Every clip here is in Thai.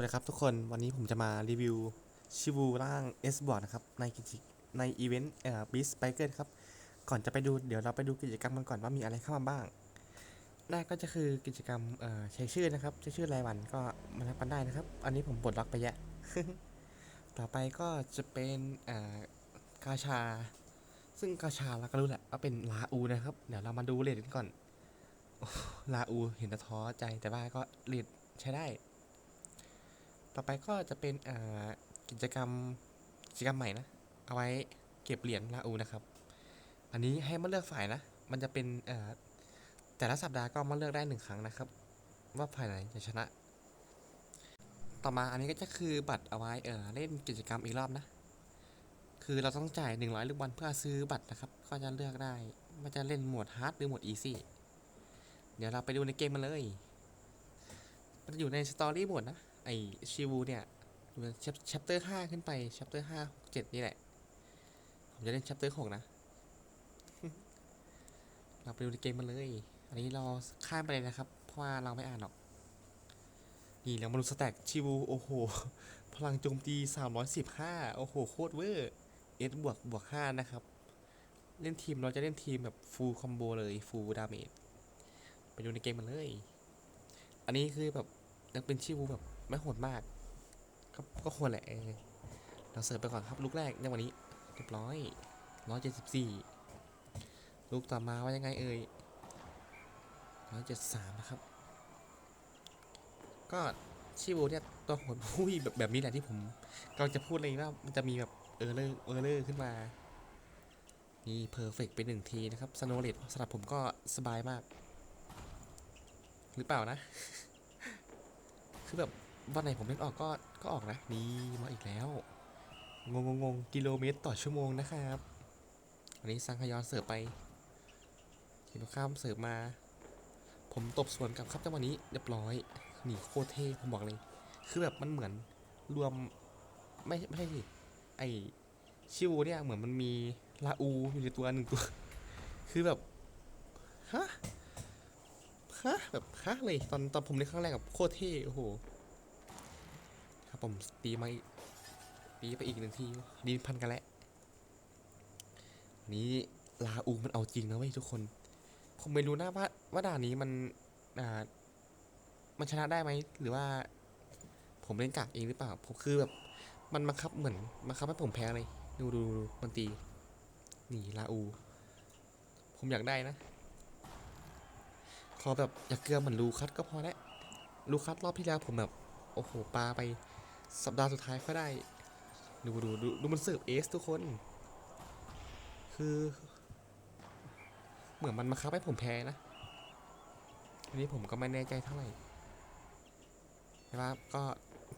วัสดีครับทุกคนวันนี้ผมจะมารีวิวชิบูร่าง S บอร์ดนะครับ ในกิจในอีเวนต์เอ่อบีสไปเกอร์ครับ ก่อนจะไปดูเดี๋ยวเราไปดูกิจกรรมกันก่อนว่ามีอะไรเข้ามาบ้าง แรกก็จะคือกิจกรรมเอ่อใช้ชื่อนะครับใช้ชื่อรายวันก็มาทำกันได้นะครับ อันนี้ผมปลดล็อกไปแยะ ต่อไปก็จะเป็นเอ่อกาชา ซึ่งกาชาเราก็รู้แหละว่าเป็นลาอูนะครับ เดี๋ยวเรามาดูเลทกันก่อนลาอูเห็นแล้วท้อใจแต่ว่าก็เลทใช้ได้ ต่อไปก็จะเป็นกิจกรรมกิจกรรมใหม่นะ เอาไว้เก็บเหรียญลาอูนะครับ อันนี้ให้มาเลือกฝ่ายนะ มันจะเป็นแต่ละสัปดาห์ก็มาเลือกได้หนึ่งครั้งนะครับ ว่าฝ่ายไหนจะชนะ ต่อมาอันนี้ก็จะคือบัตรเอาไว้เเล่นกิจกรรมอีกรอบนะ คือเราต้องจ่าย 100ลูกบอลเพื่อซื้อบัตรนะครับ ก็จะเลือกได้ว่าจะเล่นโหมดฮาร์ดหรือโหมดอีซี่เดี๋ยวเราไปดูในเกมมันเลย มันจะอยู่ในสตอรี่โหมดนะ ไอชิวูเนี่ยอยู่ในแชปเตอร์ห้าขึ้นไปแชปเตอร์ห้าเจ็ดนี่แหละ ผมจะเล่นแชปเตอร์หกนะ เราไปดูในเกมมันเลย อันนี้เราข้ามไปเลยนะครับ เพราะว่าเราไม่อ่านหรอก นี่เรามาดูสแต็กชิวูโอ้โห พลังโจมตี315โอ้โห โคตรเวอร์เอสบวกบวก5นะครับ เล่นทีมเราจะเล่นทีมแบบฟูลคอมโบเลยฟูลดาเมจไปดูในเกมมันเลย อันนี้คือแบบ ยังเป็นชิวูแบบไม่โหดมาก ก็ก็ควรแหละเราเสิร์ฟไปก่อนครับลูกแรกในวันนี้เรียบร้อย174ลูกต่อมาว่ายังไงเอ่ย173นะครับ ก็ชิวูเนี่ยตัวโหดอุ้ยแบบแบบนี้แหละที่ผมกำลังจะพูดเลยว่ามันจะมีแบบเออร์เลอร์เออร์เลอร์ขึ้นมานี่เพอร์เฟกไปหนึ่งทีนะครับสโนเลตสำหรับผมก็สบายมาก หรือเปล่านะ คือแบบวันไหนผมเล่นออกก็ก็ออกนะนี่มาอีกแล้ว งงงงกิโลเมตรต่อชั่วโมงนะครับอันนี้ซังฮยอนเสิร์ฟไปทีมตรงข้ามเสิร์ฟมา ผมตบสวนกับครับจังหวะนี้เรียบร้อยนี่โคตรเท่ผมบอกเลย คือแบบมันเหมือนรวมไม่ไม่ใช่สิไอชิวเนี่ยเหมือนมันมีลาอูอยู่ในตัวหนึ่งตัว คือแบบฮะ ฮะแบบฮะเลยตอนตอนผมเล่นครั้งแรกกับโคตรเท่โอ้โหครับผมตีมาตีไปอีกหนึ่งทีดีนพันกันแล้วนี้ลาอูมันเอาจริงนะเว้ยทุกคน ผมไม่รู้นะว่าว่าด่านนี้มันอ่ามันชนะได้ไหมหรือว่า ผมเล่นกากเองหรือเปล่าผมคือแบบ มันบังคับเหมือนบังคับให้ผมแพ้เลยดูดูดูมันตีหนีลาอู ผมอยากได้นะ ขอแบบอย่าเกลือเหมือนลูคัสก็พอแล้วลูคัสรอบที่แล้วผมแบบ โอ้โหปลาไปสัปดาห์สุดท้ายก็ได้ ดูดูดูดูมันเสิร์ฟเอสทุกคน คือ เหมือนมันมาคับให้ผมแพ้นะ อันนี้ผมก็ไม่แน่ใจเท่าไหร่แต่ว่าก็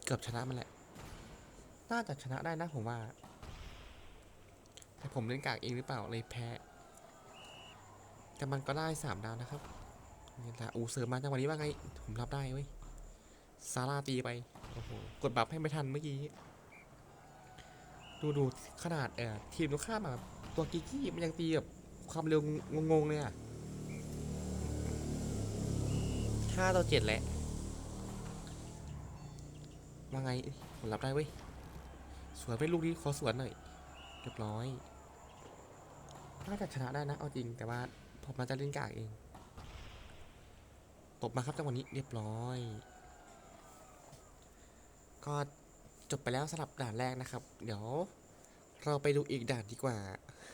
เกือบชนะมันแหละ น่าจะชนะได้นะผมว่า แต่ผมเล่นกากเองหรือเปล่าเลยแพ้ แต่มันก็ได้สามดาวนะครับ นี่แหละอูเสริมมาจังหวะนี้ว่าไง ผมรับได้เว้ย ซาร่าตีไป โอ้โห กดบัฟให้ไม่ทันเมื่อกี้ ดูดูขนาดเอ่อทีมตรงข้ามอะตัวกิกกี้มันยังตีแบบความเร็วงงๆเลยอะห้าต่อเจ็ดแหละ ว่าไง ผมรับได้เว้ย สวนไปลูกนี้ขอสวนหน่อย เรียบร้อย น่าจะชนะได้นะ เอาจริงแต่ว่าผมน่าจะเล่นกากเอง ตบมาครับจังหวะนี้เรียบร้อย ก็จบไปแล้วสำหรับด่านแรกนะครับ เดี๋ยวเราไปดูอีกด่านดีกว่า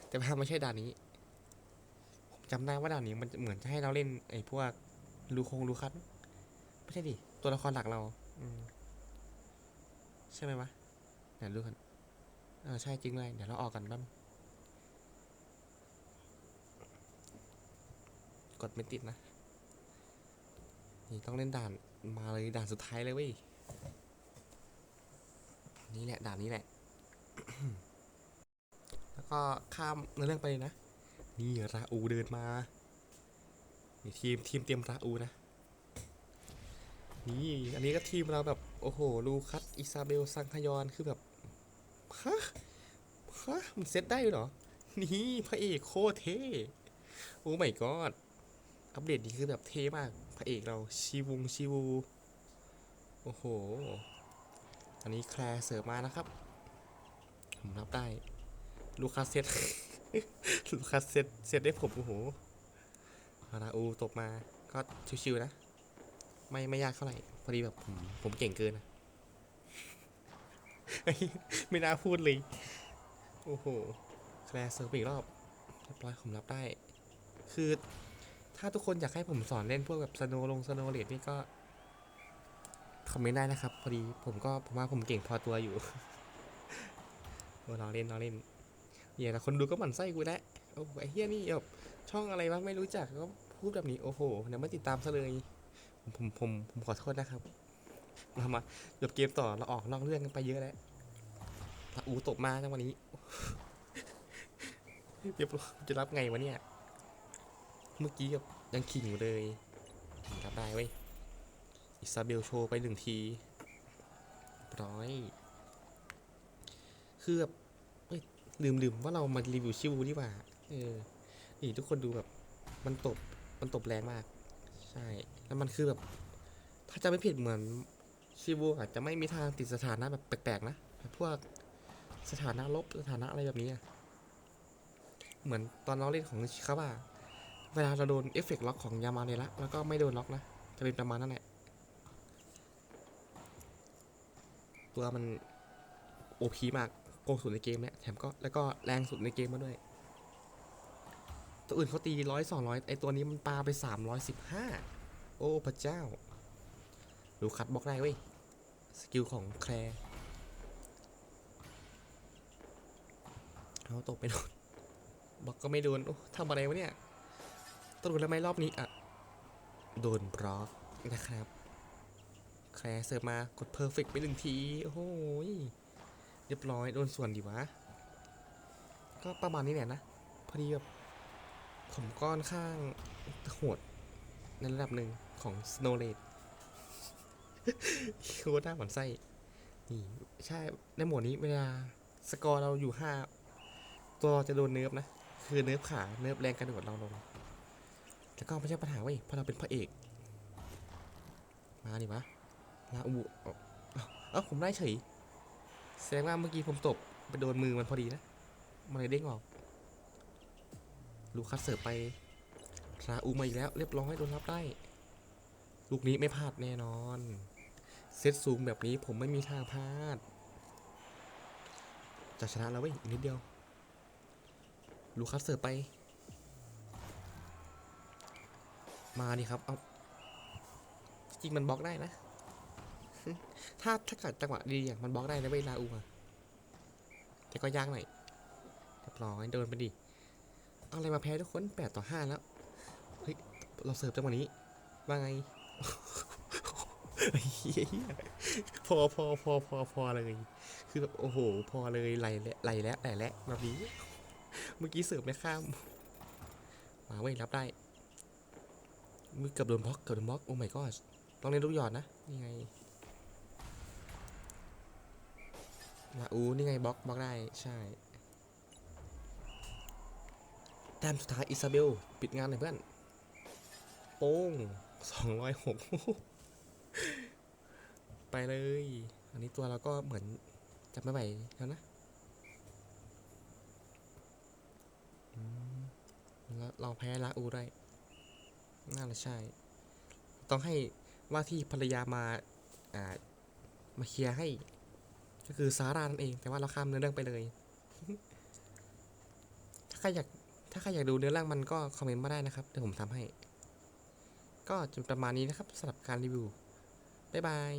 แต่ว่าไม่ใช่ด่านนี้ ผมจำได้ว่าด่านนี้มันเหมือนจะให้เราเล่นไอ้พวกลูคงลูคัสไม่ใช่ดิ ตัวละครหลักเราใช่ไหมวะเดี๋ยวดูกันเออใช่จริงเลยเดี๋ยวเราออกกันบ้างกดไม่ติดนะ นี่ต้องเล่นด่านมาเลยด่านสุดท้ายเลยเว้ย นี่แหละด่านนี้แหละ แล้วก็ข้ามเรื่องไปเลยนะ นี่ราอูเดินมา นี่ทีมทีมเตรียมราอูนะ นี่อันนี้ก็ทีมเราแบบโอ้โหลูคัสอิซาเบลซังทยอนคือแบบฮะฮะมันเซตได้เหรอ นี่พระเอกโคตรเท่ โอ้ไม่กอด อัปเดตนี้คือแบบเท่มากพระเอกเราชีวงชีวู โอ้โห อันนี้แคลร์เสิร์ฟมานะครับ ผมรับได้ ลูคัสเซตลูคัสเซตเซตได้ผม โอ้โหอาราอูตกมาก็ชิวๆนะ ไม่ไม่ยากเท่าไหร่ พอดีแบบผมผมเก่งเกินนะไม่น่าพูดเลย โอ้โห แคลร์เซิร์ฟอีกรอบเรียบร้อยผมรับได้ คือ ถ้าทุกคนอยากให้ผมสอนเล่นพวกแบบสโนลงสโนเลดนี่ก็คอมเมนต์ได้นะครับ พอดีผมก็ผมว่าผมเก่งพอตัวอยู่โอ้เล่นเราเล่นอย่าแต่คนดูก็หมั่นไส้กูแล้วโอ้โหไอเฮียนี่แบบช่องอะไรวะไม่รู้จักก็พูดแบบนี้โอ้โหเดี๋ยวไม่ติดตามซะเลยผมผมผมผมขอโทษนะครับมามาจบเกมต่อเราออกนอกเรื่องกันไปเยอะแล้วอูตกมาจังวันนี้เดี๋ยวจะรับไงวะเนี่ย เมื่อกี้กับยังขิงอยู่เลยรับได้เว้ย อิซาเบลโชว์ไปหนึ่งที ร้อย คือแบบลืมลืมว่าเรามารีวิวชิวดีกว่า เออ นี่ทุกคนดูแบบ มันตบ มันตบแรงมาก ใช่ แล้วมันคือแบบ ถ้าจะไม่ผิดเหมือนชิวอาจจะไม่มีทางติดสถานะแบบแปลกๆนะ พวกสถานะลบสถานะอะไรแบบนี้ เหมือนตอนเราเล่นของชิคาบะ เวลาเราโดนเอฟเฟกต์ล็อกของยามาเลยละแล้วก็ไม่โดนล็อกนะ จะเป็นประมาณนั้นแหละ ตัวมันโอพีมากโกงสุดในเกมเนี่ยแถมก็แล้วก็แรงสุดในเกมมาด้วย ตัวอื่นเขาตีร้อยสองร้อยไอตัวนี้มันปาไปสามร้อยสิบห้าโอ้พระเจ้า ดูคัดบล็อกได้เว้ย สกิลของแคลร์เอาตกไปโดนบล็อกก็ไม่โดนโอ้ทำอะไรวะเนี่ย ตกแล้วไหมรอบนี้อะโดนบล็อกนะครับ แคร์เสิร์ฟมากดเพอร์เฟกไปหนึ่งที โอ้โหยเรียบร้อยโดนส่วนดีวะ ก็ประมาณนี้แหละนะ พอดีแบบผมก้อนข้างโหดในระดับหนึ่งของ Snow r a d โคตรน่าหมันไส้ นี่ ใช่ ในหมวดนี้เวลาสกอร์เราอยู่ห้าตัวเราจะโดนเนิร์ฟนะ คือเนิร์ฟขา เนิร์ฟแรงกระโดดเราลง แล้วก็ไม่ใช่ปัญหาเว้ยเพราะเราเป็นพระเอก มาดิวะลาอูเอ้าผมได้เฉย แสดงว่าเมื่อกี้ผมตบไปโดนมือมันพอดีนะ มันเลยเด้งออก ลูคัสเสิร์ฟไปลาอูมาอีกแล้ว เรียบร้อยโดนรับได้ ลูกนี้ไม่พลาดแน่นอน เซตซูมแบบนี้ผมไม่มีทางพลาด จะชนะแล้วเว้ยอีกนิดเดียว ลูคัสเสิร์ฟไป มาดิครับ เอาจริงมันบล็อกได้นะ ถ้าถ้าเกิดจังหวะดีอย่างมันบล็อกได้นะเวลาอูอะแต่ก็ยากหน่อยเรียบร้อยโดนไปดิ เอาอะไรมาแพ้ทุกคนแปดต่อห้าแล้ว เฮ้ย เราเสิร์ฟจังหวะนี้ ว่าไงพอพอพอพอพอเลย คือแบบโอ้โห พอเลยไหลแล้วไหลแล้วไหลแล้วแบบนี้ เมื่อกี้เสิร์ฟไม่ข้าม มาเว้ยรับได้ มือเกือบโดนบล็อกเกือบโดนบล็อกโอ้ my god ต้องเล่นลูกหยอดนะนี่ไงลาอูนี่ไงบล็อกบล็อกได้ใช่แต้มสุดท้ายอิซาเบล ปิดงานหน่อยเพื่อนโป้งสองร้อยหกไปเลย อันนี้ตัวเราก็เหมือนจะไม่ไหวแล้วนะแล้วเราแพ้ลาอูได้ น่าจะใช่ ต้องให้ว่าที่ภรรยามาอ่ามาเคลียร์ให้ ก็คือซาร่านั่นเอง แต่ว่าเราข้ามเนื้อเรื่องไปเลย ถ้าใครอยาก ถ้าใครอยากดูเนื้อเรื่องมันก็คอมเมนต์มาได้นะครับ เดี๋ยวผมทำให้ ก็จะประมาณนี้นะครับสำหรับการรีวิว บ๊ายบาย